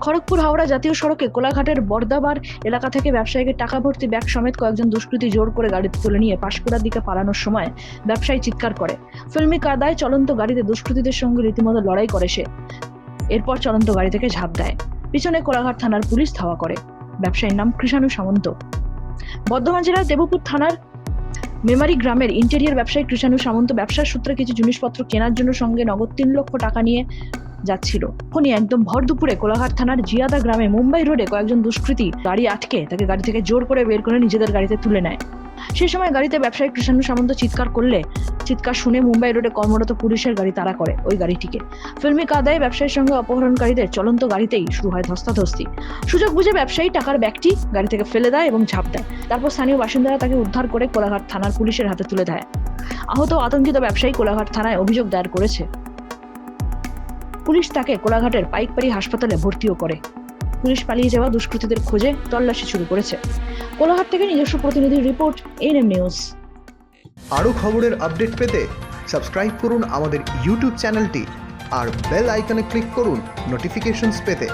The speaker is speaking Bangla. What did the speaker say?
খড়গপুর হাওড়া জাতীয় সড়কে কোলাঘাটের বর্দাবার এলাকা থেকে ব্যবসায়ীকে টাকা ভর্তি ব্যাগ সমেত কয়েকজন দুষ্কৃতী জোর করে গাড়িতে তুলে নিয়ে পাশকুড়ার দিকে পালানোর সময় ব্যবসায়ী চিৎকার করে। ফিল্মি কাদায় চলন্ত গাড়িতে দুষ্কৃতীদের সঙ্গে রীতিমতো লড়াই করে সে। এরপর চলন্ত গাড়ি থেকে ঝাঁপ দেয়। পিছনে কোলাঘাট থানার পুলিশ ধাওয়া করে। ব্যবসায়ীর নাম কৃষাণু সামন্ত। বর্ধমান জেলার দেবপুর থানার মেমারি গ্রামের ইন্টেরিয়ার ব্যবসায়ী কৃষাণু সামন্ত ব্যবসার সূত্রে কিছু জিনিসপত্র কেনার জন্য সঙ্গে নগদ তিন লক্ষ টাকা নিয়ে যাচ্ছিল। তখনই একদম ভর দুপুরে কোলাঘাট থানার জিয়াদা গ্রামে মুম্বাই রোডে কয়েকজন দুষ্কৃতী গাড়ি আটকে তাকে গাড়ি থেকে জোর করে বের করে নিজেদের গাড়িতে তুলে নেয়। সেই সময় গাড়িতে ব্যবসায়ী কৃষাণু সামন্ত চিৎকার করলে, চিৎকার শুনে মুম্বাই রোডে কর্মরত পুলিশের গাড়ি তাড়া করে ওই গাড়িটিকে। ফিল্মি কাদায় ব্যবসায়ীর সঙ্গে অপহরণকারীদের চলন্ত গাড়িতেই শুরু হয় ধস্তাধস্তি। সুযোগ বুঝে ব্যবসায়ী টাকার ব্যাগটি গাড়ি থেকে ফেলে দেয় এবং ঝাঁপ দেয়। তারপর স্থানীয় বাসিন্দারা তাকে উদ্ধার করে কোলাঘাট থানার পুলিশের হাতে তুলে দেয়। আহত আতঙ্কিত ব্যবসায়ী কোলাঘাট থানায় অভিযোগ দায়ের করেছে। পুলিশ তাকে কোলাঘাটের পাইকপাড়ি হাসপাতালে ভর্তিও করে। পুলিশ পালিয়ে যাওয়া দুষ্কৃতীদের খোঁজে তল্লাশি শুরু করেছে। কোলাঘাট থেকে নিজস্ব প্রতিনিধির রিপোর্ট এনএম নিউজ আরও খবরের আপডেট পেতে সাবস্ক্রাইব করুন আমাদের ইউটিউব চ্যানেলটি আর বেল আইকনে ক্লিক করুন নোটিফিকেশনস পেতে।